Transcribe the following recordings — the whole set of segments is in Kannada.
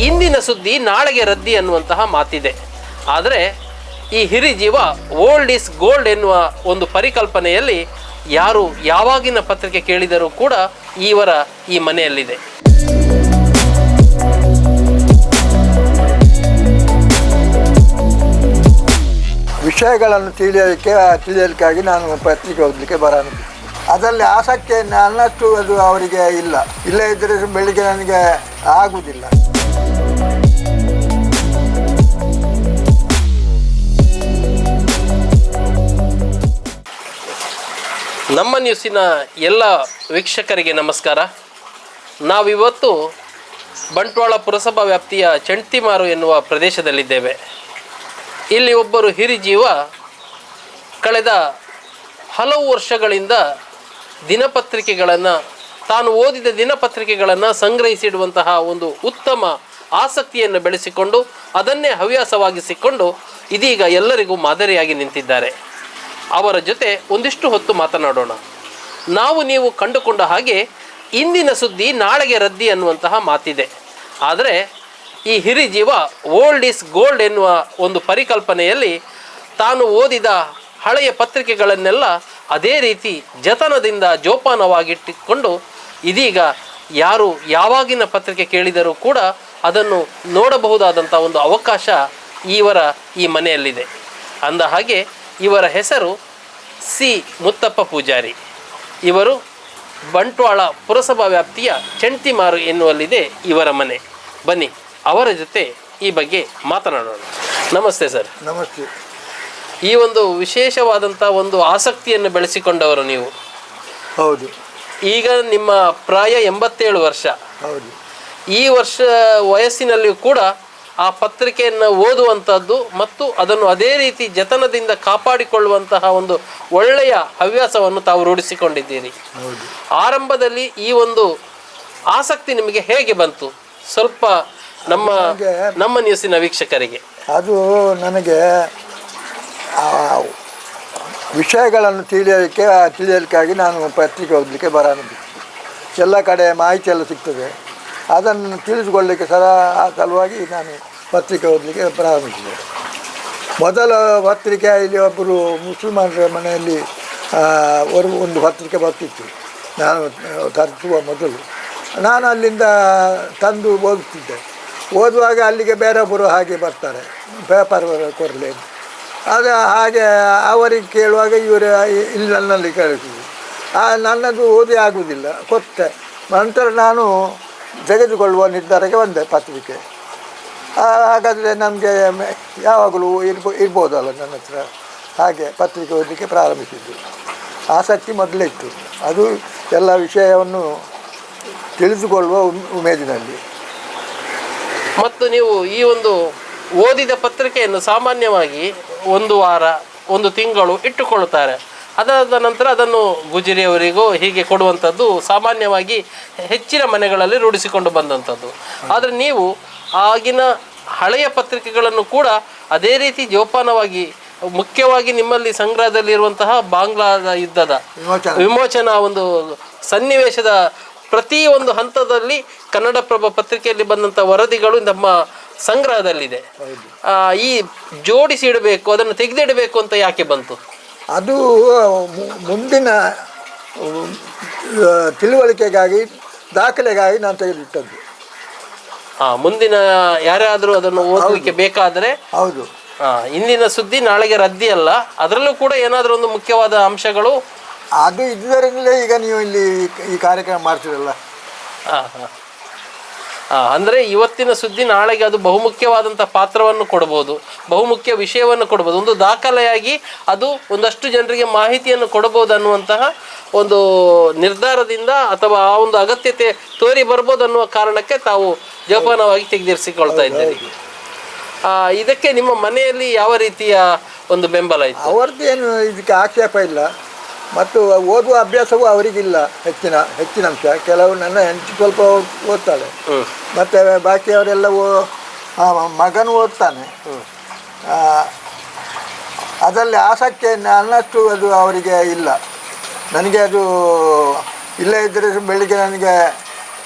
ಇಂದಿನ ಸುದ್ದಿ ನಾಳೆಗೆ ರದ್ದಿ ಅನ್ನುವಂತಹ ಮಾತಿದೆ. ಆದರೆ ಈ ಹಿರಿಜೀವ ಓಲ್ಡ್ ಇಸ್ ಗೋಲ್ಡ್ ಎನ್ನುವ ಒಂದು ಪರಿಕಲ್ಪನೆಯಲ್ಲಿ ಯಾರು ಯಾವಾಗಿನ ಪತ್ರಿಕೆ ಕೇಳಿದರೂ ಕೂಡ ಇವರ ಈ ಮನೆಯಲ್ಲಿದೆ. ವಿಷಯಗಳನ್ನು ತಿಳಿಯೋದಕ್ಕೆ ತಿಳಿಯೋದಕ್ಕಾಗಿ ನಾನು ಪತ್ರಿಕೆ ಓದಲಿಕ್ಕೆ ಬರೋಣ ಅದರಲ್ಲಿ ಆಸಕ್ತಿ ಅನ್ನಷ್ಟು ಅದು ಅವರಿಗೆ ಇಲ್ಲ. ಇಲ್ಲ ಇದ್ದರೆ ಬೆಳಿಗ್ಗೆ ನನಗೆ ಆಗುವುದಿಲ್ಲ. ನಮ್ಮ ನ್ಯೂಸಿನ ಎಲ್ಲ ವೀಕ್ಷಕರಿಗೆ ನಮಸ್ಕಾರ. ನಾವಿವತ್ತು ಬಂಟ್ವಾಳ ಪುರಸಭಾ ವ್ಯಾಪ್ತಿಯ ಚಂಟಿಮಾರು ಎನ್ನುವ ಪ್ರದೇಶದಲ್ಲಿದ್ದೇವೆ. ಇಲ್ಲಿ ಒಬ್ಬರು ಹಿರಿಜೀವ ಕಳೆದ ಹಲವು ವರ್ಷಗಳಿಂದ ದಿನಪತ್ರಿಕೆಗಳನ್ನು, ತಾನು ಓದಿದ ದಿನಪತ್ರಿಕೆಗಳನ್ನು ಸಂಗ್ರಹಿಸಿಡುವಂತಹ ಒಂದು ಉತ್ತಮ ಆಸಕ್ತಿಯನ್ನು ಬೆಳೆಸಿಕೊಂಡು, ಅದನ್ನೇ ಹವ್ಯಾಸವಾಗಿಸಿಕೊಂಡು ಇದೀಗ ಎಲ್ಲರಿಗೂ ಮಾದರಿಯಾಗಿ ನಿಂತಿದ್ದಾರೆ. ಅವರ ಜೊತೆ ಒಂದಿಷ್ಟು ಹೊತ್ತು ಮಾತನಾಡೋಣ. ನಾವು ನೀವು ಕಂಡುಕೊಂಡ ಹಾಗೆ ಇಂದಿನ ಸುದ್ದಿ ನಾಳೆಗೆ ರದ್ದಿ ಅನ್ನುವಂತಹ ಮಾತಿದೆ. ಆದರೆ ಈ ಹಿರಿ ಜೀವ ಓಲ್ಡ್ ಇಸ್ ಗೋಲ್ಡ್ ಎನ್ನುವ ಒಂದು ಪರಿಕಲ್ಪನೆಯಲ್ಲಿ ತಾನು ಓದಿದ ಹಳೆಯ ಪತ್ರಿಕೆಗಳನ್ನೆಲ್ಲ ಅದೇ ರೀತಿ ಜತನದಿಂದ ಜೋಪಾನವಾಗಿಟ್ಟುಕೊಂಡು ಇದೀಗ ಯಾರು ಯಾವಾಗಿನ ಪತ್ರಿಕೆ ಕೇಳಿದರೂ ಕೂಡ ಅದನ್ನು ನೋಡಬಹುದಾದಂಥ ಒಂದು ಅವಕಾಶ ಇವರ ಈ ಮನೆಯಲ್ಲಿದೆ. ಅಂದ ಹಾಗೆ ಇವರ ಹೆಸರು ಸಿ. ಮುತ್ತಪ್ಪ ಪೂಜಾರಿ. ಇವರು ಬಂಟ್ವಾಳ ಪುರಸಭಾ ವ್ಯಾಪ್ತಿಯ ಚಂಟಿಮಾರು ಎನ್ನುವಲ್ಲಿದೆ ಇವರ ಮನೆ. ಬನ್ನಿ ಅವರ ಜೊತೆ ಈ ಬಗ್ಗೆ ಮಾತನಾಡೋಣ. ನಮಸ್ತೆ ಸರ್. ನಮಸ್ತೆ. ಈ ಒಂದು ವಿಶೇಷವಾದಂಥ ಒಂದು ಆಸಕ್ತಿಯನ್ನು ಬೆಳೆಸಿಕೊಂಡವರು ನೀವು. ಹೌದು. ಈಗ ನಿಮ್ಮ ಪ್ರಾಯ ಎಂಬತ್ತೇಳು ವರ್ಷ. ಹೌದು. ಈ ವರ್ಷ ವಯಸ್ಸಿನಲ್ಲಿಯೂ ಕೂಡ ಆ ಪತ್ರಿಕೆಯನ್ನು ಓದುವಂಥದ್ದು ಮತ್ತು ಅದನ್ನು ಅದೇ ರೀತಿ ಜತನದಿಂದ ಕಾಪಾಡಿಕೊಳ್ಳುವಂತಹ ಒಂದು ಒಳ್ಳೆಯ ಹವ್ಯಾಸವನ್ನು ತಾವು ರೂಢಿಸಿಕೊಂಡಿದ್ದೀರಿ. ಆರಂಭದಲ್ಲಿ ಈ ಒಂದು ಆಸಕ್ತಿ ನಿಮಗೆ ಹೇಗೆ ಬಂತು? ಸ್ವಲ್ಪ ನಮ್ಮ ನಮ್ಮ ನ್ಯೂಸಿನ ವೀಕ್ಷಕರಿಗೆ. ಅದು ನನಗೆ ಆ ವಿಷಯಗಳನ್ನು ತಿಳಿಯೋದಕ್ಕೆ ತಿಳಿಯೋದಕ್ಕಾಗಿ ನಾನು ಪತ್ರಿಕೆ ಓದಲಿಕ್ಕೆ ಬರೋದು ಎಲ್ಲ ಕಡೆ ಮಾಹಿತಿ ಎಲ್ಲ ಸಿಗ್ತದೆ. ಅದನ್ನು ತಿಳಿದುಕೊಳ್ಳಲಿಕ್ಕೆ ಸರ ಆ ಸಲುವಾಗಿ ನಾನು ಪತ್ರಿಕೆ ಓದಲಿಕ್ಕೆ ಪ್ರಾರಂಭಿಸಿದೆ. ಮೊದಲ ಪತ್ರಿಕೆ ಇಲ್ಲಿ ಒಬ್ಬರು ಮುಸಲ್ಮಾನರ ಮನೆಯಲ್ಲಿ ಒಂದು ಪತ್ರಿಕೆ ಬರ್ತಿತ್ತು. ನಾನು ತರಿಸುವ ಮೊದಲು. ನಾನು ಅಲ್ಲಿಂದ ತಂದು ಓದುತ್ತಿದ್ದೆ. ಓದುವಾಗ ಅಲ್ಲಿಗೆ ಬೇರೊಬ್ಬರು ಹಾಗೆ ಬರ್ತಾರೆ, ಪೇಪರ್ ಕೊರಲೆ ಅದು ಹಾಗೆ ಅವರಿಗೆ ಕೇಳುವಾಗ ಇವರು ಇಲ್ಲಿ ನನ್ನಲ್ಲಿ ಕೇಳಿಸಿದ್ರು. ಆ, ನನ್ನದು ಓದಿ ಆಗುವುದಿಲ್ಲ, ಕೊಟ್ಟೆ. ನಂತರ ನಾನು ತೆಗೆದುಕೊಳ್ಳುವ ನಿರ್ಧಾರಕ್ಕೆ ಬಂದೆ ಪತ್ರಿಕೆ. ಹಾಗಾದರೆ ನಮಗೆ ಯಾವಾಗಲೂ ಇರ್ಬೋ, ಇರ್ಬೋದಲ್ಲ ನನ್ನ ಹತ್ರ. ಹಾಗೆ ಪತ್ರಿಕೆ ಓದಲಿಕ್ಕೆ ಪ್ರಾರಂಭಿಸಿದ್ದು. ಆಸಕ್ತಿ ಮೊದಲೇ ಇತ್ತು. ಅದು ಎಲ್ಲ ವಿಷಯವನ್ನು ತಿಳಿದುಕೊಳ್ಳುವ ಉಮ್- ಉಮೇದಿನಲ್ಲಿ. ಮತ್ತು ನೀವು ಈ ಒಂದು ಓದಿದ ಪತ್ರಿಕೆಯನ್ನು ಸಾಮಾನ್ಯವಾಗಿ ಒಂದು ವಾರ, ಒಂದು ತಿಂಗಳು ಇಟ್ಟುಕೊಳ್ಳುತ್ತಾರೆ. ಅದಾದ ನಂತರ ಅದನ್ನು ಗುಜರಿಯವರಿಗೂ ಹೀಗೆ ಕೊಡುವಂಥದ್ದು ಸಾಮಾನ್ಯವಾಗಿ ಹೆಚ್ಚಿನ ಮನೆಗಳಲ್ಲಿ ರೂಢಿಸಿಕೊಂಡು ಬಂದಂಥದ್ದು. ಆದರೆ ನೀವು ಆಗಿನ ಹಳೆಯ ಪತ್ರಿಕೆಗಳನ್ನು ಕೂಡ ಅದೇ ರೀತಿ ಜೋಪಾನವಾಗಿ ಮುಖ್ಯವಾಗಿ ನಿಮ್ಮಲ್ಲಿ ಸಂಗ್ರಹದಲ್ಲಿರುವಂತಹ ಬಾಂಗ್ಲಾದ ಯುದ್ಧದ ವಿಮೋಚನಾ. ಒಂದು ಸನ್ನಿವೇಶದ ಪ್ರತಿ ಒಂದು ಹಂತದಲ್ಲಿ ಕನ್ನಡಪ್ರಭ ಪತ್ರಿಕೆಯಲ್ಲಿ ಬಂದಂಥ ವರದಿಗಳು ನಮ್ಮ ಸಂಗ್ರಹದಲ್ಲಿದೆ. ಈ ಜೋಡಿಸಿ ಇಡಬೇಕು ಅದನ್ನು ತೆಗೆದಿಡಬೇಕು ಅಂತ ಯಾಕೆ ಬಂತು? ಅದು ಮುಂದಿನ ತಿಳುವಳಿಕೆಗಾಗಿ ದಾಖಲೆಗಾಗಿ ನಾನು ತೆಗೆದಿಟ್ಟದ್ದು. ಹಾ ಮುಂದಿನ ಯಾರಾದರೂ ಅದನ್ನು ಓದಲಿಕ್ಕೆ ಬೇಕಾದರೆ ಹೌದು. ಹಾ ಇಂದಿನ ಸುದ್ದಿ ನಾಳೆಗೆ ರದ್ದಿ ಅಲ್ಲ ಅದರಲ್ಲೂ ಕೂಡ ಏನಾದರೂ ಒಂದು ಮುಖ್ಯವಾದ ಅಂಶಗಳು? ಅದು ಇದ್ದರಿಂದಲೇ ಈಗ ನೀವು ಇಲ್ಲಿ ಈ ಕಾರ್ಯಕ್ರಮ ಮಾಡ್ತೀರಲ್ಲ. ಹಾಂ ಆ. ಅಂದ್ರೆ ಇವತ್ತಿನ ಸುದ್ದಿ ನಾಳೆಗೆ ಅದು ಬಹುಮುಖ್ಯವಾದಂಥ ಪಾತ್ರವನ್ನು ಕೊಡಬಹುದು ಬಹುಮುಖ್ಯ ವಿಷಯವನ್ನು ಕೊಡ್ಬೋದು. ಒಂದು ದಾಖಲೆಯಾಗಿ ಅದು ಒಂದಷ್ಟು ಜನರಿಗೆ ಮಾಹಿತಿಯನ್ನು ಕೊಡಬಹುದು ಅನ್ನುವಂತಹ ಒಂದು ನಿರ್ಧಾರದಿಂದ ಅಥವಾ ಆ ಒಂದು ಅಗತ್ಯತೆ ತೋರಿ ಬರ್ಬೋದು ಅನ್ನುವ ಕಾರಣಕ್ಕೆ ತಾವು ಜೋಪಾನವಾಗಿ ತೆಗೆದಿರಿಸಿಕೊಳ್ತಾ ಇದ್ದೀರಿ. ಆ, ಇದಕ್ಕೆ ನಿಮ್ಮ ಮನೆಯಲ್ಲಿ ಯಾವ ರೀತಿಯ ಒಂದು ಬೆಂಬಲ ಇತ್ತು? ಅವ್ರದ್ದು ಏನು ಇದಕ್ಕೆ ಆಕ್ಷೇಪ ಇಲ್ಲ. ಮತ್ತು ಓದುವ ಅಭ್ಯಾಸವೂ ಅವರಿಗಿಲ್ಲ ಹೆಚ್ಚಿನ ಹೆಚ್ಚಿನ ಅಂಶ. ಕೆಲವು ನನ್ನ ಹೆಂಡತಿ ಸ್ವಲ್ಪ ಓದ್- ಓದ್ತಾಳೆ ಮತ್ತು ಬಾಕಿಯವರೆಲ್ಲ ಓ ಮಗನು ಓದ್ತಾನೆ. ಅದರಲ್ಲಿ ಆಸಕ್ತಿ ಅನ್ನಷ್ಟು ಅದು ಅವರಿಗೆ ಇಲ್ಲ. ನನಗೆ ಅದು ಇಲ್ಲ ಇದ್ದರೆ ಬೆಳಿಗ್ಗೆ ನನಗೆ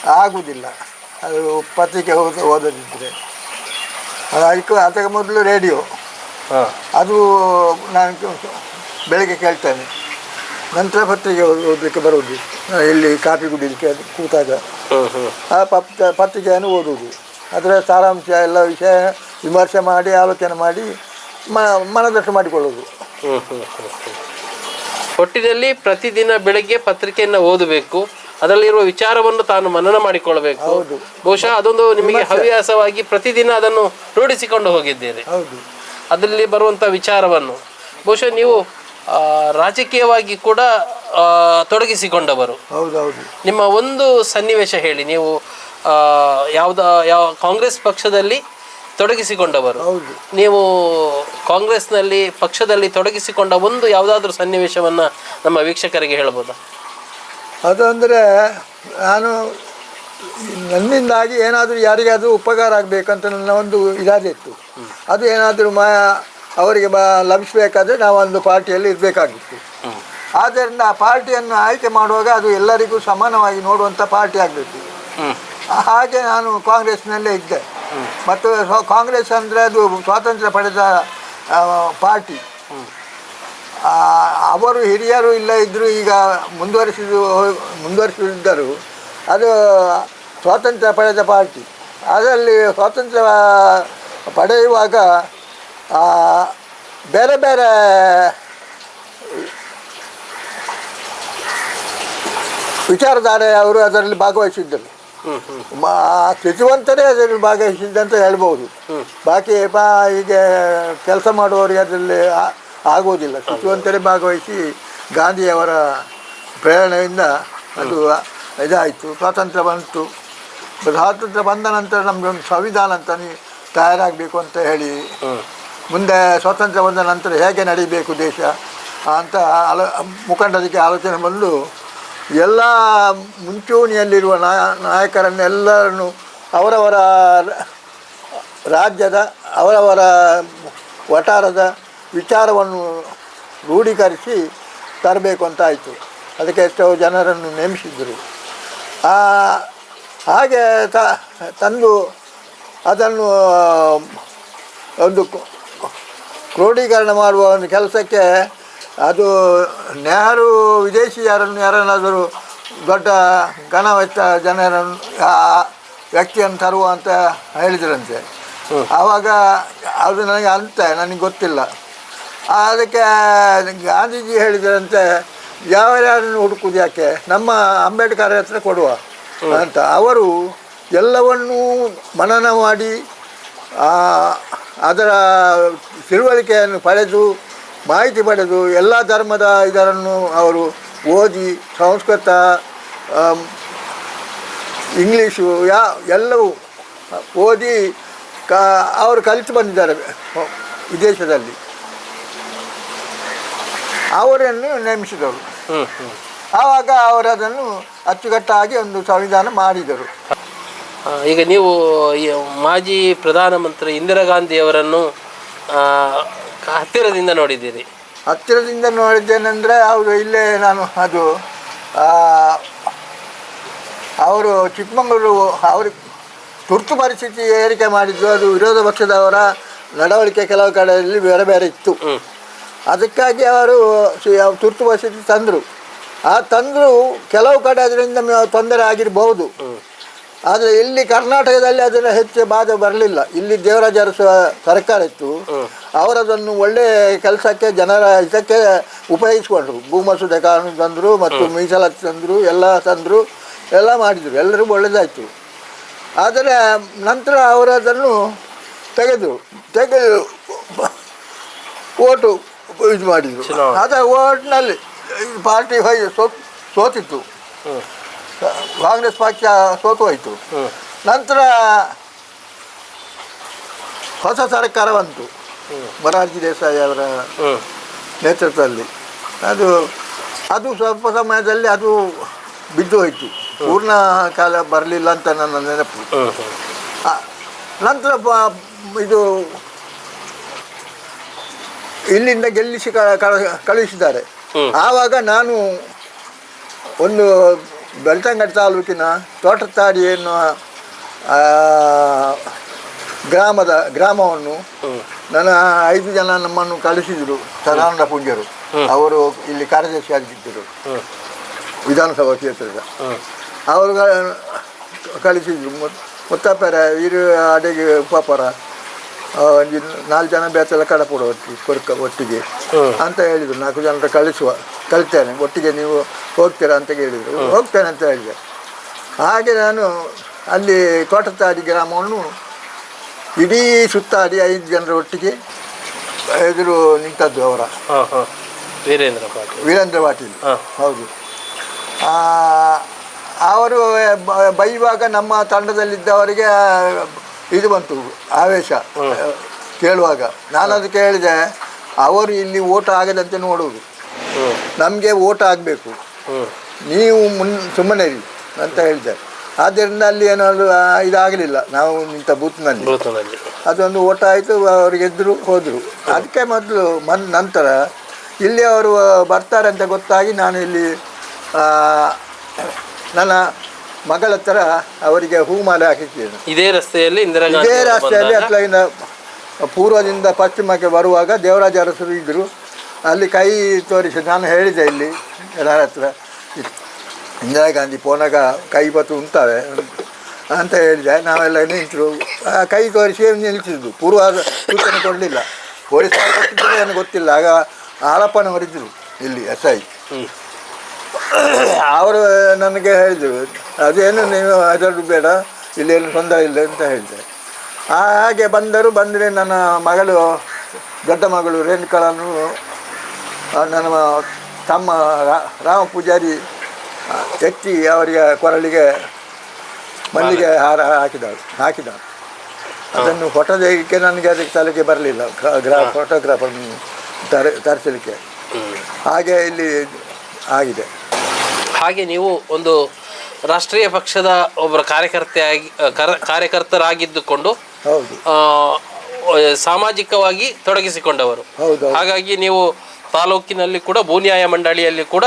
ಆಗುವುದಿಲ್ಲ ಅದು ಪತ್ರಿಕೆ ಓದ ಓದದಿದ್ದರೆ ಅದಕ್ಕೆ ಅದಕ್ಕೆ ಮೊದಲು ರೇಡಿಯೋ. ಅದು ನಾನು ಬೆಳಗ್ಗೆ ಕೇಳ್ತೇನೆ. ನಂತರ ಪತ್ರಿಕೆ ಓದ್- ಓದಲಿಕ್ಕೆ ಬರುವುದು. ಇಲ್ಲಿ ಕಾಫಿ ಕುಡಿಲಿಕ್ಕೆ ಅದು ಕೂತಾಗ. ಆ ಪತ್ರ ಪತ್ರಿಕೆಯನ್ನು ಓದುವುದು. ಅದರ ಸಾರಾಂಶ ಎಲ್ಲ ವಿಷಯ ವಿಮರ್ಶೆ ಮಾಡಿ ಆಲೋಚನೆ ಮಾಡಿ ಮ ಮನದಟ್ಟು ಮಾಡಿಕೊಳ್ಳೋದು. ಒಟ್ಟಿನಲ್ಲಿ ಪ್ರತಿದಿನ ಬೆಳಗ್ಗೆ ಪತ್ರಿಕೆಯನ್ನು ಓದಬೇಕು. ಅದರಲ್ಲಿರುವ ವಿಚಾರವನ್ನು ತಾನು ಮನನ ಮಾಡಿಕೊಳ್ಳಬೇಕು. ಹೌದು. ಬಹುಶಃ ಅದೊಂದು ನಿಮಗೆ ಹವ್ಯಾಸವಾಗಿ ಪ್ರತಿದಿನ ಅದನ್ನು ರೂಢಿಸಿಕೊಂಡು ಹೋಗಿದ್ದೀರಿ. ಹೌದು. ಅದರಲ್ಲಿ ಬರುವಂಥ ವಿಚಾರವನ್ನು. ಬಹುಶಃ ನೀವು ರಾಜಕೀಯವಾಗಿ ಕೂಡ ತೊಡಗಿಸಿಕೊಂಡವರು. ಹೌದೌದು. ಹೌದು ನಿಮ್ಮ ಒಂದು ಸನ್ನಿವೇಶ ಹೇಳಿ ನೀವು ಯಾವ್ದ ಯಾವ ಕಾಂಗ್ರೆಸ್ ಪಕ್ಷದಲ್ಲಿ ತೊಡಗಿಸಿಕೊಂಡವರು. ಹೌದು. ನೀವು ಕಾಂಗ್ರೆಸ್ನಲ್ಲಿ ಪಕ್ಷದಲ್ಲಿ ತೊಡಗಿಸಿಕೊಂಡ ಒಂದು ಯಾವುದಾದ್ರೂ ಸನ್ನಿವೇಶವನ್ನು ನಮ್ಮ ವೀಕ್ಷಕರಿಗೆ ಹೇಳ್ಬೋದಾ? ಅದು ಅಂದರೆ ನಾನು ನನ್ನಿಂದಾಗಿ ಏನಾದರೂ ಯಾರಿಗಾದರೂ ಉಪಕಾರ ಆಗಬೇಕಂತ ನನ್ನ ಒಂದು ಇದಾದಿತ್ತು ಅದು ಏನಾದರೂ ಮಾ ಅವರಿಗೆ ಬ ಲಭಿಸಬೇಕಾದ್ರೆ ನಾವು ಒಂದು ಪಾರ್ಟಿಯಲ್ಲಿ ಇರಬೇಕಾಗಿತ್ತು. ಆದ್ದರಿಂದ ಆ ಪಾರ್ಟಿಯನ್ನು ಆಯ್ಕೆ ಮಾಡುವಾಗ ಅದು ಎಲ್ಲರಿಗೂ ಸಮಾನವಾಗಿ ನೋಡುವಂಥ ಪಾರ್ಟಿ ಆಗಬೇಕು. ಹಾಗೆ ನಾನು ಕಾಂಗ್ರೆಸ್ನಲ್ಲೇ ಇದ್ದೆ. ಮತ್ತು ಕಾಂಗ್ರೆಸ್ ಅಂದರೆ ಅದು ಸ್ವಾತಂತ್ರ್ಯ ಪಡೆದ ಪಾರ್ಟಿ. ಅವರು ಹಿರಿಯರು ಇಲ್ಲ ಇದ್ದರೂ ಈಗ ಮುಂದುವರಿಸಿದ್ದು ಮುಂದುವರಿಸಿದ್ದರು ಅದು ಸ್ವಾತಂತ್ರ್ಯ ಪಡೆದ ಪಾರ್ಟಿ. ಅದರಲ್ಲಿ ಸ್ವಾತಂತ್ರ್ಯ ಪಡೆಯುವಾಗ ಬೇರೆ ಬೇರೆ ವಿಚಾರಧಾರೆ ಅವರು ಅದರಲ್ಲಿ ಭಾಗವಹಿಸಿದ್ದರು. ಸ್ಥಿತಿವಂತರೇ ಅದರಲ್ಲಿ ಭಾಗವಹಿಸಿದ್ದಂತ ಹೇಳ್ಬೋದು. ಬಾಕಿ ಬಾ ಈಗ ಕೆಲಸ ಮಾಡುವವರಿಗೆ ಅದರಲ್ಲಿ ಆಗುವುದಿಲ್ಲ. ಸ್ಥಿತಿವಂತರೇ ಭಾಗವಹಿಸಿ ಗಾಂಧಿಯವರ ಪ್ರೇರಣೆಯಿಂದ ಅದು ಇದಾಯಿತು. ಸ್ವಾತಂತ್ರ್ಯ ಬಂತು. ಸ್ವಾತಂತ್ರ್ಯ ಬಂದ ನಂತರ ನಮಗೆ ಒಂದು ಸಂವಿಧಾನ ಅಂತ ತಯಾರಾಗಬೇಕು ಅಂತ ಹೇಳಿ ಮುಂದೆ ಸ್ವಾತಂತ್ರ್ಯ ಬಂದ ನಂತರ ಹೇಗೆ ನಡೀಬೇಕು ದೇಶ ಅಂತ ಆಲ ಮುಖಂಡರಿಗೆ ಆಲೋಚನೆ ಬಂದು ಎಲ್ಲ ಮುಂಚೂಣಿಯಲ್ಲಿರುವ ನಾಯ ನಾಯಕರನ್ನೆಲ್ಲರನ್ನು ಅವರವರ ರಾಜ್ಯದ ಅವರವರ ವಟಾರದ ವಿಚಾರವನ್ನು ರೂಢೀಕರಿಸಿ ತರಬೇಕು ಅಂತ ಆಯಿತು ಅದಕ್ಕೆ ಎಷ್ಟೋ ಜನರನ್ನು ನೇಮಿಸಿದರು. ಆ, ಹಾಗೆ ತಂದು ಅದನ್ನು ಒಂದು ಕ್ರೋಢೀಕರಣ ಮಾಡುವ ಒಂದು ಕೆಲಸಕ್ಕೆ ಅದು ನೆಹರು ವಿದೇಶಿಯರನ್ನು ಯಾರನ್ನಾದರೂ ದೊಡ್ಡ ಘನವೆಚ್ಚ ಜನರನ್ನು ಆ ವ್ಯಕ್ತಿಯನ್ನು ತರುವ ಅಂತ ಹೇಳಿದ್ರಂತೆ. ಆವಾಗ ಅದು ನನಗೆ ಅಂತ ನನಗೆ ಗೊತ್ತಿಲ್ಲ. ಅದಕ್ಕೆ ಗಾಂಧೀಜಿ ಹೇಳಿದ್ರಂತೆ ಯಾರ್ಯಾರನ್ನು ಹುಡುಕುದು ಯಾಕೆ? ನಮ್ಮ ಅಂಬೇಡ್ಕರ್ ಹತ್ರ ಕೊಡುವ. ಅಂತ. ಅವರು ಎಲ್ಲವನ್ನೂ ಮನನ ಮಾಡಿ ಅದರ ತಿಳುವಳಿಕೆಯನ್ನು ಪಡೆದು ಮಾಹಿತಿ ಪಡೆದು ಎಲ್ಲ ಧರ್ಮದ ಇದರನ್ನು ಅವರು ಓದಿ ಸಂಸ್ಕೃತ ಇಂಗ್ಲೀಷು ಯಾ ಎಲ್ಲವೂ ಓದಿ ಕ ಅವರು ಕಲಿತು ಬಂದಿದ್ದಾರೆ ವಿದೇಶದಲ್ಲಿ. ಅವರನ್ನು ನೇಮಿಸಿದರು ಆವಾಗ ಅವರದನ್ನು ಅಚ್ಚುಕಟ್ಟಾಗಿ ಒಂದು ಸಂವಿಧಾನ ಮಾಡಿದರು. ಈಗ ನೀವು ಮಾಜಿ ಪ್ರಧಾನಮಂತ್ರಿ ಇಂದಿರಾ ಗಾಂಧಿಯವರನ್ನು ಹತ್ತಿರದಿಂದ ನೋಡಿದ್ದೀರಿ. ಹತ್ತಿರದಿಂದ ನೋಡಿದ್ದೇನೆಂದರೆ ಅವರು ಇಲ್ಲೇ ನಾನು ಅದು ಅವರು ಚಿಕ್ಕಮಗಳೂರು ಅವರು ತುರ್ತು ಪರಿಸ್ಥಿತಿ ಏರಿಕೆ ಮಾಡಿದ್ದು ಅದು ವಿರೋಧ ಪಕ್ಷದವರ ನಡವಳಿಕೆ ಕೆಲವು ಕಡೆಯಲ್ಲಿ ಬೇರೆ ಬೇರೆ ಇತ್ತು. ಅದಕ್ಕಾಗಿ ಅವರು ತುರ್ತು ಪರಿಸ್ಥಿತಿ ತಂದರು. ಆ ತಂದರು ಕೆಲವು ಕಡೆ ಅದರಿಂದ ತೊಂದರೆ ಆಗಿರಬಹುದು ಆದರೆ ಇಲ್ಲಿ ಕರ್ನಾಟಕದಲ್ಲಿ ಅದನ್ನು ಹೆಚ್ಚು ಬಾಧೆ ಬರಲಿಲ್ಲ. ಇಲ್ಲಿ ದೇವರಾಜ ಅರಸು ಸರ್ಕಾರ ಇತ್ತು. ಅವರದನ್ನು ಒಳ್ಳೆ ಕೆಲಸಕ್ಕೆ ಜನರ ಹಿತಕ್ಕೆ ಉಪಯೋಗಿಸ್ಕೊಂಡ್ರು. ಭೂಮಸೂದೆ ಕಾನೂನು ತಂದರು ಮತ್ತು ಮೀಸಲಾತಿ ತಂದರು ಎಲ್ಲ ತಂದರು ಎಲ್ಲ ಮಾಡಿದರು. ಎಲ್ಲರಿಗೂ ಒಳ್ಳೆಯದಾಯಿತು ಆದರೆ ನಂತರ ಅವರದನ್ನು ತೆಗೆದು ತೆಗೆದು ಓಟು ಇದು ಮಾಡಿದರು. ಆದರೆ ಅದ ಓಟ್ನಲ್ಲಿ ಪಾರ್ಟಿ ಹೋಗಿ ಸೋತಿತ್ತು. ಕಾಂಗ್ರೆಸ್ ಪಕ್ಷ ಸೋತು ಹೋಯಿತು. ನಂತರ ಹೊಸ ಸರ್ಕಾರ ಬಂತು. ಮೊರಾರ್ಜಿ ದೇಸಾಯಿ ಅವರ ನೇತೃತ್ವದಲ್ಲಿ. ಅದು ಅದು ಸ್ವಲ್ಪ ಸಮಯದಲ್ಲಿ ಅದು ಬಿದ್ದು ಹೋಯಿತು. ಪೂರ್ಣ ಕಾಲ ಬರಲಿಲ್ಲ ಅಂತ ನನ್ನ ನೆನಪು. ನಂತರ ಇದು ಇಲ್ಲಿಂದ ಗೆಲ್ಲಿಸಿ ಕಳಿಸಿದ್ದಾರೆ ಆವಾಗ ನಾನು ಒಂದು ಬೆಳ್ತಂಗಡಿ ತಾಲೂಕಿನ ತೋಟತ್ತಾಡಿ ಎನ್ನುವ ಆ, ಗ್ರಾಮದ ಗ್ರಾಮವನ್ನು ನನ್ನ ಐದು ಜನ ನಮ್ಮನ್ನು ಕಳಿಸಿದರು ಸದಾನಂದ ಪೂಜ್ಯರು. ಅವರು ಇಲ್ಲಿ ಕಾರ್ಯದರ್ಶಿ ಆಗಿದ್ದರು. ಹ್ಮ್. ವಿಧಾನಸಭಾ ಕ್ಷೇತ್ರದ. ಅವರು ಕಳಿಸಿದರು. ಮೊತ್- ಮುತ್ತಪ್ಪರ ಇರು ಅಡಿಗೆ ಒಂಜಿ ನಾಲ್ಕು ಜನ ಬೇತೆಲ್ಲ ಕಡಪುಡ ಒಟ್ಟಿಗೆ ಕೊರ್ಕ ಒಟ್ಟಿಗೆ ಅಂತ ಹೇಳಿದರು. ನಾಲ್ಕು ಜನರ ಕಳಿಸುವ. ಕಳಿಸ್ತೇನೆ ಒಟ್ಟಿಗೆ ನೀವು ಹೋಗ್ತೀರಾ ಅಂತ ಹೇಳಿದರು ಹೋಗ್ತೇನೆ ಅಂತ ಹೇಳಿದೆ. ಹಾಗೆ ನಾನು ಅಲ್ಲಿ ಕೋಟತಾಡಿ ಗ್ರಾಮವನ್ನು ಇಡೀ ಸುತ್ತಾಡಿ ಐದು ಜನರ ಒಟ್ಟಿಗೆ ಎದುರು ನಿಂತದ್ದು ಅವರ. ವೀರೇಂದ್ರ ಪಾಟೀಲ್. ವೀರೇಂದ್ರ ಪಾಟೀಲ್. ಹೌದು. ಅವರು ಬೈಯುವಾಗ ನಮ್ಮ ತಂಡದಲ್ಲಿದ್ದವರಿಗೆ ಇದು ಬಂತು ಆವೇಶ. ಕೇಳುವಾಗ. ನಾನು ಅದಕ್ಕೆ ಹೇಳಿದೆ ಅವರು ಇಲ್ಲಿ ಓಟ ಆಗದಂತೆ ನೋಡುವುದು. ನಮಗೆ ಓಟ್ ಆಗಬೇಕು. ನೀವು ಮುನ್ ಸುಮ್ಮನೆ ಇರಿ ಅಂತ ಹೇಳ್ತಾರೆ. ಆದ್ದರಿಂದ ಅಲ್ಲಿ ಏನಾದರೂ ಇದಾಗಲಿಲ್ಲ. ನಾವು ನಿಂತ ಬೂತ್ನಲ್ಲಿ. ಅದೊಂದು ಓಟ ಆಯಿತು ಅವ್ರು ಗೆದ್ದರು ಹೋದರು. ಅದಕ್ಕೆ ಮೊದಲು ಮನ್ ನಂತರ ಇಲ್ಲಿ ಅವರು ಬರ್ತಾರೆ ಅಂತ ಗೊತ್ತಾಗಿ ನಾನು ಇಲ್ಲಿ ನನ್ನ ಮಗಳ ಹತ್ರ ಅವರಿಗೆ ಹೂಮಾಲೆ ಹಾಕಿದ್ದೇನೆ. ಇದೇ ರಸ್ತೆಯಲ್ಲಿ ಇದೇ ರಸ್ತೆಯಲ್ಲಿ ಅಥವಾ ಪೂರ್ವದಿಂದ ಪಶ್ಚಿಮಕ್ಕೆ ಬರುವಾಗ ದೇವರಾಜ ಅರಸರು ಇದ್ದರು ಅಲ್ಲಿ ಕೈ ತೋರಿಸಿ, ನಾನು ಹೇಳಿದೆ ಇಲ್ಲಿ, ಎಲ್ಲರ ಹತ್ರ. ಇಂದಿರಾ ಗಾಂಧಿ ಪೋನಾಗ ಕೈ ಬತ್ತು ಉಂಟಾವೆ ಅಂತ ಹೇಳಿದೆ. ನಾವೆಲ್ಲ ನಿಂತರು, ಆ ಕೈ ತೋರಿಸಿ ನಿಲ್ಲಿಸಿದ್ದು ಪೂರ್ವ ಸೂಚನೆ ಕೊಡಲಿಲ್ಲ. ಪೊಲೀಸ್ ಏನು ಗೊತ್ತಿಲ್ಲ. ಆಗ ಆಲಪ್ಪನವರಿದ್ದರು ಇಲ್ಲಿ ಎಸ್ ಐ. ಅವರು ನನಗೆ ಹೇಳಿದರು, ಅದೇನು ನೀವು, ಅದರದ್ದು ಬೇಡ, ಇಲ್ಲೇನು ತೊಂದರೆ ಇಲ್ಲ ಅಂತ ಹೇಳಿದೆ. ಹಾಗೆ ಬಂದರು. ಬಂದರೆ ನನ್ನ ಮಗಳು, ದೊಡ್ಡ ಮಗಳು ರೇಣುಕಳನ್ನು ನನ್ನ ತಮ್ಮ ರಾಮ ಪೂಜಾರಿ ಎತ್ತಿ ಅವರಿಗೆ ಕೊರಳಿಗೆ ಮಲ್ಲಿಗೆ ಹಾರ ಹಾಕಿದಳು ಹಾಕಿದ ಅದನ್ನು ಫೋಟೋ ನನಗೆ ಅದಕ್ಕೆ ತಲೆಗೆ ಬರಲಿಲ್ಲ ಗ್ರಾ ಫೋಟೋಗ್ರಾಫರ್ ತರ ತರಿಸಲಿಕ್ಕೆ. ಹಾಗೆ ಇಲ್ಲಿ ಆಗಿದೆ. ಹಾಗೆ ನೀವು ಒಂದು ರಾಷ್ಟ್ರೀಯ ಪಕ್ಷದ ಒಬ್ಬರ ಕಾರ್ಯಕರ್ತೆಯಾಗಿ ಕಾರ್ಯಕರ್ತರಾಗಿದ್ದುಕೊಂಡು ಹೌದು. ಸಾಮಾಜಿಕವಾಗಿ ತೊಡಗಿಸಿಕೊಂಡವರು. ಹಾಗಾಗಿ ನೀವು ತಾಲೂಕಿನಲ್ಲಿ ಕೂಡ ಭೂನ್ಯಾಯ ಮಂಡಳಿಯಲ್ಲಿ ಕೂಡ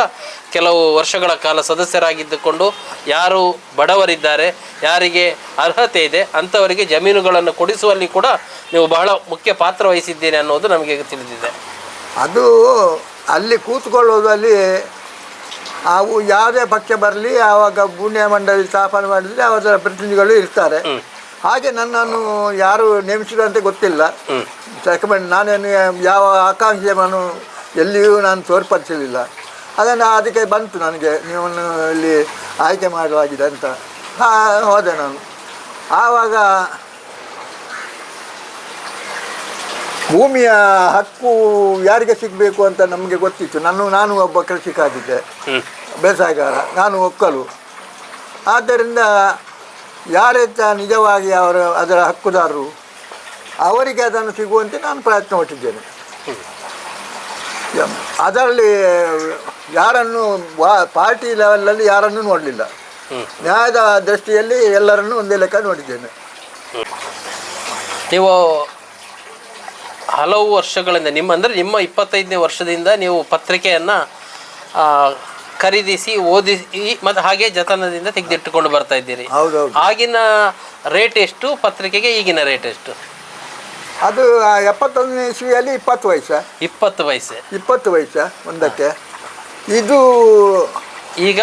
ಕೆಲವು ವರ್ಷಗಳ ಕಾಲ ಸದಸ್ಯರಾಗಿದ್ದುಕೊಂಡು ಯಾರು ಬಡವರಿದ್ದಾರೆ ಯಾರಿಗೆ ಅರ್ಹತೆ ಇದೆ ಅಂಥವರಿಗೆ ಜಮೀನುಗಳನ್ನು ಕೊಡಿಸುವಲ್ಲಿ ಕೂಡ ನೀವು ಬಹಳ ಮುಖ್ಯ ಪಾತ್ರ ವಹಿಸಿದ್ದೀರಿ ಅನ್ನೋದು ನಮಗೆ ತಿಳಿದಿದೆ. ಅದು ಅಲ್ಲಿ ಕೂತ್ಕೊಳ್ಳೋದಲ್ಲಿ ಅವು ಯಾವುದೇ ಪಕ್ಷ ಬರಲಿ ಆವಾಗ ಭೂನ್ಯಾಯ ಮಂಡಳಿ ಸ್ಥಾಪನೆ ಮಾಡಿದರೆ ಅವರ ಪ್ರತಿನಿಧಿಗಳು ಇರ್ತಾರೆ. ಹಾಗೆ ನನ್ನನ್ನು ಯಾರು ನೇಮಿಸಿದಂತೆ ಗೊತ್ತಿಲ್ಲ. ರೆಕಮೆಂಡ್ ನಾನೇನು ಯಾವ ಆಕಾಂಕ್ಷೆಯನ್ನು ಎಲ್ಲಿಯೂ ನಾನು ತೋರ್ಪಡಿಸಲಿಲ್ಲ. ಅದನ್ನು ಅದಕ್ಕೆ ಬಂತು ನನಗೆ ನಿಮ್ಮನ್ನು ಇಲ್ಲಿ ಆಯ್ಕೆ ಮಾಡಲಾಗಿದೆ ಅಂತ. ಹಾ ಹೋದೆ ನಾನು. ಆವಾಗ ಭೂಮಿಯ ಹಕ್ಕು ಯಾರಿಗೆ ಸಿಗಬೇಕು ಅಂತ ನಮಗೆ ಗೊತ್ತಿತ್ತು. ನಾನು ನಾನು ಒಬ್ಬ ಕೃಷಿಕಾಗಿದ್ದೆ. ಬೇಸಾಯಗಾರ ನಾನು ಒಕ್ಕಲು. ಆದ್ದರಿಂದ ಯಾರೆತ್ತ ನಿಜವಾಗಿ ಅವರ ಅದರ ಹಕ್ಕುದಾರರು ಅವರಿಗೆ ಅದನ್ನು ಸಿಗುವಂತೆ ನಾನು ಪ್ರಯತ್ನ ಪಟ್ಟಿದ್ದೇನೆ. ಅದರಲ್ಲಿ ಯಾರನ್ನು ವಾ- ಪಾರ್ಟಿ ಲೆವೆಲಲ್ಲಿ ಯಾರನ್ನು ನೋಡಲಿಲ್ಲ. ನ್ಯಾಯದ ದೃಷ್ಟಿಯಲ್ಲಿ ಎಲ್ಲರನ್ನು ಒಂದೇ ಲೆಕ್ಕ ನೋಡಿದ್ದೇನೆ. ನೀವು ಹಲವು ವರ್ಷಗಳಿಂದ ನಿಮ್ಮ ಅಂದರೆ ನಿಮ್ಮ ಇಪ್ಪತ್ತೈದನೇ ವರ್ಷದಿಂದ ನೀವು ಪತ್ರಿಕೆಯನ್ನು ಖರೀದಿಸಿ ಓದಿಸಿ ಮತ್ತು ಹಾಗೆ ಜತನದಿಂದ ತೆಗೆದಿಟ್ಟುಕೊಂಡು ಬರ್ತಾ ಇದ್ದೀರಿ. ಆಗಿನ ರೇಟ್ ಎಷ್ಟು? ಪತ್ರಿಕೆಗೆ ಈಗಿನ ರೇಟ್ ಎಷ್ಟು? ಅದು ಎಪ್ಪತ್ತೊಂದನೇ ಇಸ್ವಿಯಲ್ಲಿ ಇಪ್ಪತ್ತು ವಯಸ್ಸ. ಇಪ್ಪತ್ತು ಪೈಸೆ ಇಪ್ಪತ್ತು ವಯಸ್ಸ ಒಂದಕ್ಕೆ. ಇದು ಈಗ?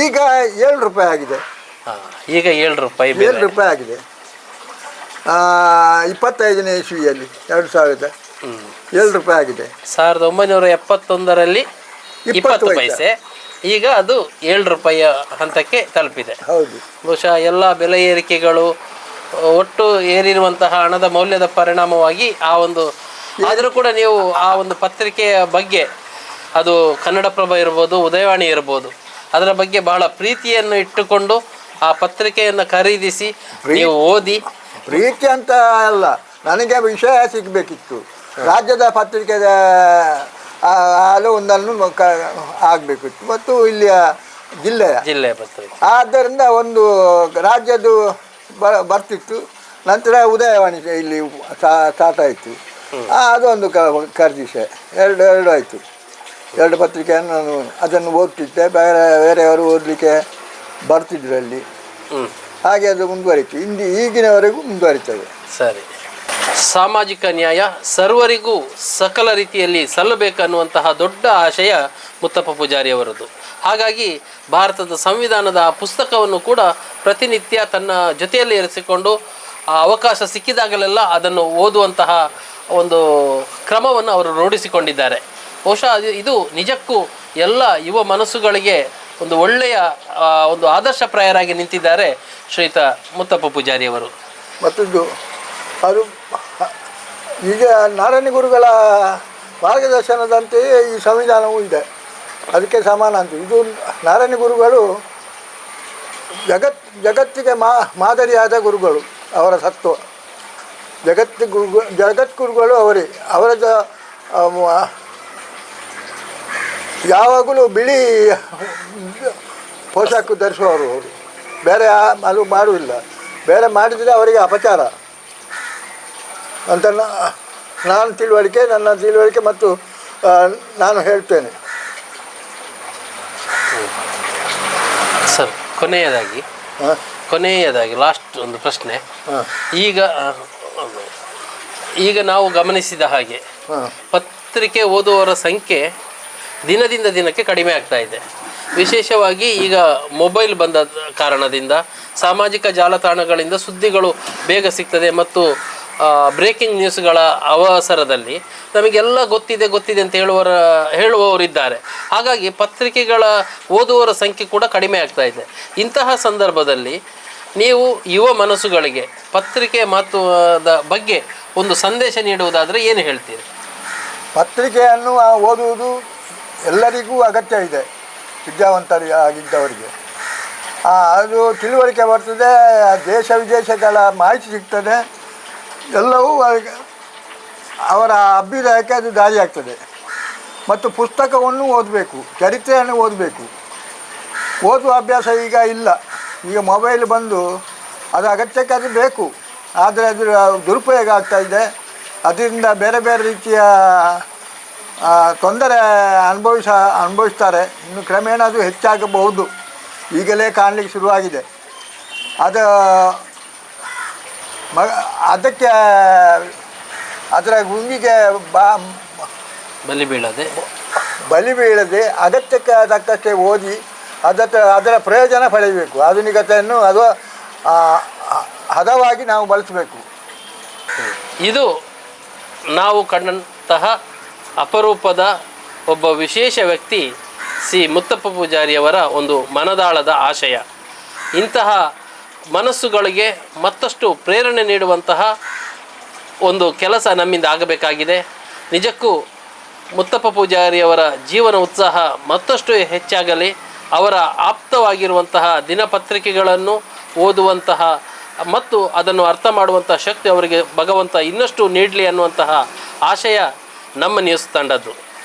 ಈಗ ಏಳು ರೂಪಾಯಿ ಆಗಿದೆ. ಈಗ ಏಳು ರೂಪಾಯಿ ಏಳು ಬೆಲೆ ರೂಪಾಯಿ ಆಗಿದೆ. ಆ, ಇಪ್ಪತ್ತೈದನೇ ಇಸ್ವಿಯಲ್ಲಿ ಎರಡು ಸಾವಿರದ ಹ್ಮ್. ಏಳು ರೂಪಾಯಿ ಆಗಿದೆ. ಸಾವಿರದ ಒಂಬೈನೂರ ಎಪ್ಪತ್ತೊಂದರಲ್ಲಿ ಇಪ್ಪತ್ತು ಇಪ್ಪತ್ತು ಪೈಸೆ. ಪೈಸೆ ಈಗ ಅದು ಏಳು ರೂಪಾಯಿಯ ಹಂತಕ್ಕೆ ತಲುಪಿದೆ. ಹೌದು. ಬಹುಶಃ ಎಲ್ಲ ಬೆಲೆ ಏರಿಕೆಗಳು ಒಟ್ಟು ಏರಿರುವಂತಹ ಹಣದ ಮೌಲ್ಯದ ಪರಿಣಾಮವಾಗಿ ಆ ಒಂದು ಆದರೂ ಕೂಡ ನೀವು ಆ ಒಂದು ಪತ್ರಿಕೆಯ ಬಗ್ಗೆ ಅದು ಕನ್ನಡಪ್ರಭ ಇರ್ಬೋದು ಉದಯವಾಣಿ ಇರ್ಬೋದು ಅದರ ಬಗ್ಗೆ ಬಹಳ ಪ್ರೀತಿಯನ್ನು ಇಟ್ಟುಕೊಂಡು ಆ ಪತ್ರಿಕೆಯನ್ನು ಖರೀದಿಸಿ ನೀವು ಓದಿ ಪ್ರೀತಿ ಅಂತ ಅಲ್ಲ ನನಗೆ ವಿಷಯ ಸಿಗಬೇಕಿತ್ತು. ರಾಜ್ಯದ ಪತ್ರಿಕೆದ ಹಾಲು ಒಂದನ್ನು ಆಗಬೇಕಿತ್ತು. ಮತ್ತು ಇಲ್ಲಿಯ ಜಿಲ್ಲೆಯ. ಜಿಲ್ಲೆಯ ಪತ್ರಿಕೆ. ಆದ್ದರಿಂದ ಒಂದು ರಾಜ್ಯದ್ದು ಬ ಬರ್ತಿತ್ತು. ನಂತರ ಉದಯವಾಣಿ ಇಲ್ಲಿ ಸ್ಟಾರ್ಟ್ ಆಯಿತು. ಅದೊಂದು ಕ ಖರೀದಿಸೆ ಎರಡು ಎರಡು ಆಯಿತು. ಎರಡು ಪತ್ರಿಕೆಯನ್ನು ನಾನು ಅದನ್ನು ಓದ್ತಿದ್ದೆ. ಬೇರೆ ಬೇರೆಯವರು ಓದಲಿಕ್ಕೆ ಬರ್ತಿದ್ರು ಅಲ್ಲಿ. ಹಾಗೆ ಅದು ಮುಂದುವರಿತು. ಇಂದು ಈಗಿನವರೆಗೂ ಮುಂದುವರಿತದೆ. ಸರಿ. ಸಾಮಾಜಿಕ ನ್ಯಾಯ ಸರ್ವರಿಗೂ ಸಕಲ ರೀತಿಯಲ್ಲಿ ಸಲ್ಲಬೇಕನ್ನುವಂತಹ ದೊಡ್ಡ ಆಶಯ ಮುತ್ತಪ್ಪ ಪೂಜಾರಿ ಅವರದ್ದು. ಹಾಗಾಗಿ ಭಾರತದ ಸಂವಿಧಾನದ ಪುಸ್ತಕವನ್ನು ಕೂಡ ಪ್ರತಿನಿತ್ಯ ತನ್ನ ಜೊತೆಯಲ್ಲಿ ಇರಿಸಿಕೊಂಡು ಆ ಅವಕಾಶ ಸಿಕ್ಕಿದಾಗಲೆಲ್ಲ ಅದನ್ನು ಓದುವಂತಹ ಒಂದು ಕ್ರಮವನ್ನು ಅವರು ರೂಢಿಸಿಕೊಂಡಿದ್ದಾರೆ. ಬಹುಶಃ ಇದು ನಿಜಕ್ಕೂ ಎಲ್ಲ ಯುವ ಮನಸ್ಸುಗಳಿಗೆ ಒಂದು ಒಳ್ಳೆಯ ಒಂದು ಒಂದು ಆದರ್ಶಪ್ರಾಯರಾಗಿ ನಿಂತಿದ್ದಾರೆ ಶ್ರೀತ ಮುತ್ತಪ್ಪ ಪೂಜಾರಿಯವರು ಮತ್ತೊಂದು, ಅದು ಈಗ ನಾರಾಯಣ ಗುರುಗಳ ಮಾರ್ಗದರ್ಶನದಂತೆಯೇ ಈ ಸಂವಿಧಾನವೂ ಇದೆ. ಅದಕ್ಕೆ ಸಮಾನ ಅಂತ ಇದು ನಾರಾಯಣ ಗುರುಗಳು ಜಗತ್, ಜಗತ್ತಿಗೆ ಮಾ, ಮಾದರಿಯಾದ ಗುರುಗಳು, ಅವರ ಸತ್ವ. ಜಗತ್ತು ಗುರು ಜಗದ್ಗುರುಗಳು ಅವರೇ. ಅವರ ಯಾವಾಗಲೂ ಬಿಳಿ ಪೋಷಾಕು ಧರಿಸುವವರು ಅವರು. ಬೇರೆ ಅದು ಮಾಡುವುದಿಲ್ಲ. ಬೇರೆ ಮಾಡಿದರೆ ಅವರಿಗೆ ಅಪಚಾರ. ಅಂತ ನಾನು ತಿಳುವಳಿಕೆ ನನ್ನ ತಿಳುವಳಿಕೆ ಮತ್ತು ನಾನು ಹೇಳ್ತೇನೆ. ಸರ್ ಕೊನೆಯದಾಗಿ ಕೊನೆಯದಾಗಿ ಲಾಸ್ಟ್ ಒಂದು ಪ್ರಶ್ನೆ. ಈಗ ಈಗ ನಾವು ಗಮನಿಸಿದ ಹಾಗೆ ಪತ್ರಿಕೆ ಓದುವವರ ಸಂಖ್ಯೆ ದಿನದಿಂದ ದಿನಕ್ಕೆ ಕಡಿಮೆ ಆಗ್ತಾ ಇದೆ. ವಿಶೇಷವಾಗಿ ಈಗ ಮೊಬೈಲ್ ಬಂದ ಕಾರಣದಿಂದ ಸಾಮಾಜಿಕ ಜಾಲತಾಣಗಳಿಂದ ಸುದ್ದಿಗಳು ಬೇಗ ಸಿಗ್ತದೆ ಮತ್ತು ಬ್ರೇಕಿಂಗ್ ನ್ಯೂಸ್ಗಳ ಅವಸರದಲ್ಲಿ ನಮಗೆಲ್ಲ ಗೊತ್ತಿದೆ ಗೊತ್ತಿದೆ ಅಂತ ಹೇಳುವರ, ಹೇಳುವವರಿದ್ದಾರೆ. ಹಾಗಾಗಿ ಪತ್ರಿಕೆಗಳ ಓದುವವರ ಸಂಖ್ಯೆ ಕೂಡ ಕಡಿಮೆ ಆಗ್ತಾ ಇದೆ. ಇಂತಹ ಸಂದರ್ಭದಲ್ಲಿ ನೀವು ಯುವ ಮನಸ್ಸುಗಳಿಗೆ ಪತ್ರಿಕೆ ಮಹತ್ವದ ಬಗ್ಗೆ ಒಂದು ಸಂದೇಶ ನೀಡುವುದಾದರೆ ಏನು ಹೇಳ್ತೀರಿ? ಪತ್ರಿಕೆಯನ್ನು ಓದುವುದು ಎಲ್ಲರಿಗೂ ಅಗತ್ಯ ಇದೆ ವಿದ್ಯಾವಂತರಿಗೆ ಆಗಿದ್ದವರಿಗೆ. ಅದು ತಿಳುವಳಿಕೆ ಬರ್ತದೆ ದೇಶ ವಿದೇಶಗಳ ಮಾಹಿತಿ ಸಿಗ್ತದೆ. ಎಲ್ಲವೂ ಅವರ ಅಭ್ಯುದಯಕ್ಕೆ ಅದು ದಾರಿ ಆಗ್ತದೆ. ಮತ್ತು ಪುಸ್ತಕವನ್ನು ಓದಬೇಕು, ಚರಿತ್ರೆಯನ್ನು ಓದಬೇಕು. ಓದುವ ಅಭ್ಯಾಸ ಈಗ ಇಲ್ಲ. ಈಗ ಮೊಬೈಲ್ ಬಂದು ಅದು ಅಗತ್ಯಕ್ಕೆ ಅದು ಬೇಕು. ಆದರೆ ಅದು ದುರುಪಯೋಗ ಆಗ್ತಾಯಿದೆ ಅದರಿಂದ ಬೇರೆ ಬೇರೆ ರೀತಿಯ ತೊಂದರೆ ಅನುಭವಿಸ, ಅನುಭವಿಸ್ತಾರೆ. ಇನ್ನು ಕ್ರಮೇಣ ಅದು ಹೆಚ್ಚಾಗಬಹುದು. ಈಗಲೇ ಕಾಣಲಿಕ್ಕೆ ಶುರುವಾಗಿದೆ. ಅದು ಮ ಅದಕ್ಕೆ ಅದರ ಗುಂಗಿಗೆ ಬಾ ಬಲಿ ಬೀಳದೆ. ಬಲಿ ಬೀಳದೆ ಅಗತ್ಯಕ್ಕೆ ತಕ್ಕಷ್ಟೇ ಓದಿ ಅದಕ್ಕೆ ಅದರ ಪ್ರಯೋಜನ ಪಡೆಯಬೇಕು. ಆಧುನಿಕತೆಯನ್ನು ಅದು ಹದವಾಗಿ ನಾವು ಬಳಸಬೇಕು. ಇದು ನಾವು ಕಂಡಂತಹ ಅಪರೂಪದ ಒಬ್ಬ ವಿಶೇಷ ವ್ಯಕ್ತಿ ಸಿ ಮುತ್ತಪ್ಪ ಪೂಜಾರಿಯವರ ಒಂದು ಮನದಾಳದ ಆಶಯ. ಇಂತಹ ಮನಸ್ಸುಗಳಿಗೆ ಮತ್ತಷ್ಟು ಪ್ರೇರಣೆ ನೀಡುವಂತಹ ಒಂದು ಕೆಲಸ ನಮ್ಮಿಂದ ಆಗಬೇಕಾಗಿದೆ. ನಿಜಕ್ಕೂ ಮುತ್ತಪ್ಪ ಪೂಜಾರಿಯವರ ಜೀವನ ಉತ್ಸಾಹ ಮತ್ತಷ್ಟು ಹೆಚ್ಚಾಗಲಿ. ಅವರ ಆಪ್ತವಾಗಿರುವಂತಹ ದಿನಪತ್ರಿಕೆಗಳನ್ನು ಓದುವಂತಹ ಮತ್ತು ಅದನ್ನು ಅರ್ಥ ಮಾಡುವಂತಹ ಶಕ್ತಿ ಅವರಿಗೆ ಭಗವಂತ ಇನ್ನಷ್ಟು ನೀಡಲಿ ಅನ್ನುವಂತಹ ಆಶಯ ನಮ್ಮ ನ್ಯೂಸ್ ತಂಡದ್ದು.